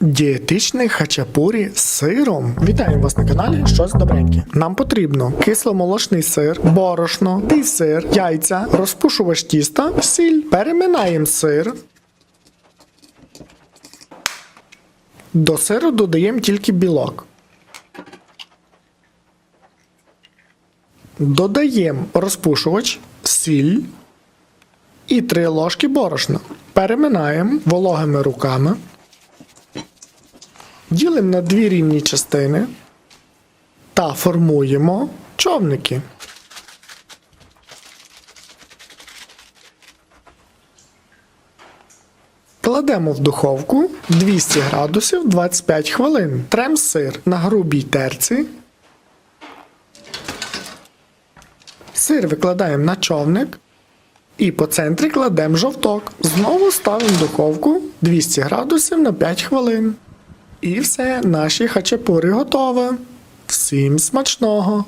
Дієтичний хачапурі з сиром. Вітаю вас на каналі Щось добреньке. Нам потрібно кисломолочний сир, борошно, тий сир, яйця, розпушувач тіста, сіль. Переминаємо сир. До сиру додаємо тільки білок. Додаємо розпушувач, сіль і 3 ложки борошна. Переминаємо вологими руками. Ділимо на дві рівні частини та формуємо човники. Кладемо в духовку 200 градусів 25 хвилин. Трем сир на грубій терці. Сир викладаємо на човник. І по центрі кладемо жовток. Знову ставимо в духовку 200 градусів на 5 хвилин. І все, наші хачапури готові. Всім смачного!